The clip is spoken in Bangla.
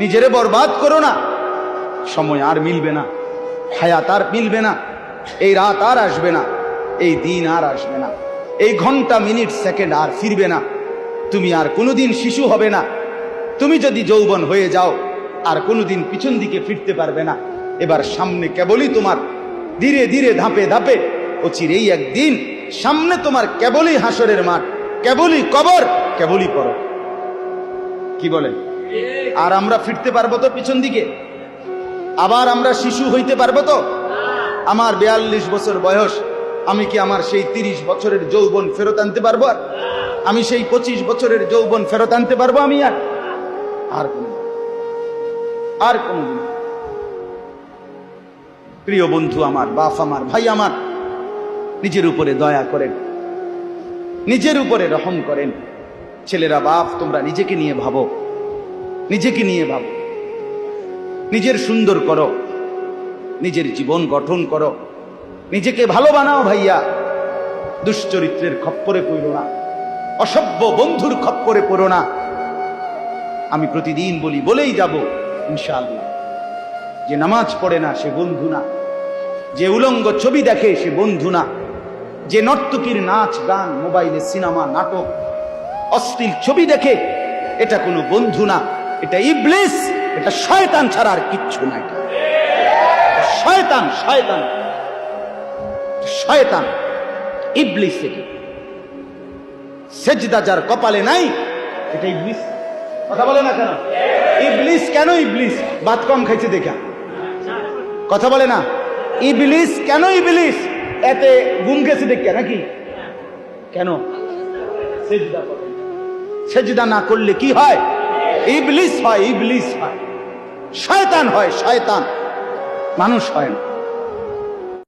নিজেরে বরবাদ করো না। সময় আর মিলবে না, হায়াত আর মিলবে না, এই রাত আর আসবে না, এই দিন আর আসবে না, এই ঘণ্টা, মিনিট, সেকেন্ড আর ফিরবে না। তুমি আর কোনোদিন শিশু হবে না। তুমি যদি যৌবন হয়ে যাও, আর কোনোদিন পিছন দিকে ফিরতে পারবে না। এবার সামনে কেবলই তোমার, ধীরে ধীরে ধাপে ধাপে অচিরেই একদিন সামনে তোমার কেবলই হাসরের মাঠ, কেবলই কবর, কেবলই পর কি বলেন আর আমরা ফিরতে পারব তো পিছন দিকে? আবার আমরা শিশু হইতে পারব তো? আমার বিয়াল্লিশ বছর বয়স, আমি কি আমার সেই তিরিশ বছরের যৌবন ফেরত আনতে পারব আর? আমি সেই পঁচিশ বছরের যৌবন ফেরত আনতে পারব আমি আর? আর কোন আর কোনদিন প্রিয় বন্ধু আমার, বাপ আমার, ভাই আমার, নিজের উপরে দয়া করেন। নিজের উপরে রহম করেন। ছেলেরা, বাপ, তোমরা নিজেকে নিয়ে ভাবো। নিজেকে নিয়ে ভাবো। নিজের সুন্দর করো। নিজের জীবন গঠন করো। নিজেকে ভালো বানাও ভাইয়া। দুশ্চরিত্রের খপ্পরে পড়ো না। অসভ্য বন্ধুর খপ্পরে পড়ো না। আমি প্রতিদিন বলি, বলেই যাব, ইনশাআল্লাহ। যে নামাজ পড়ে না, সে বন্ধু না। যে উলঙ্গ ছবি দেখে, সে বন্ধু না। যে নর্তকীর নাচ, গান, মোবাইলে সিনেমা, নাটক, অশ্লীল ছবি দেখে, এটা কোনো বন্ধু না। এটা ইবলিস, এটা শয়তান ছাড়া আর কিচ্ছু না এটা এটা শয়তান। শয়তান শয়তান, ইবলিস থেকে সেজদা যার কপালে নাই, এটা ইবলিস। কথা বলে না কেন? ইবলিস কেন ইবলিস? ভাত কম খাইছে দেখা। কথা বলে না? ইবলিস কেন ইবলিস? এতে ঘুম গেছে দেখে নাকি? কেন? সেজদা না করলে কি হয়? ইবলিস হয় ইবলিস হয়। শয়তান হয় শয়তান। মানুষ হয় না।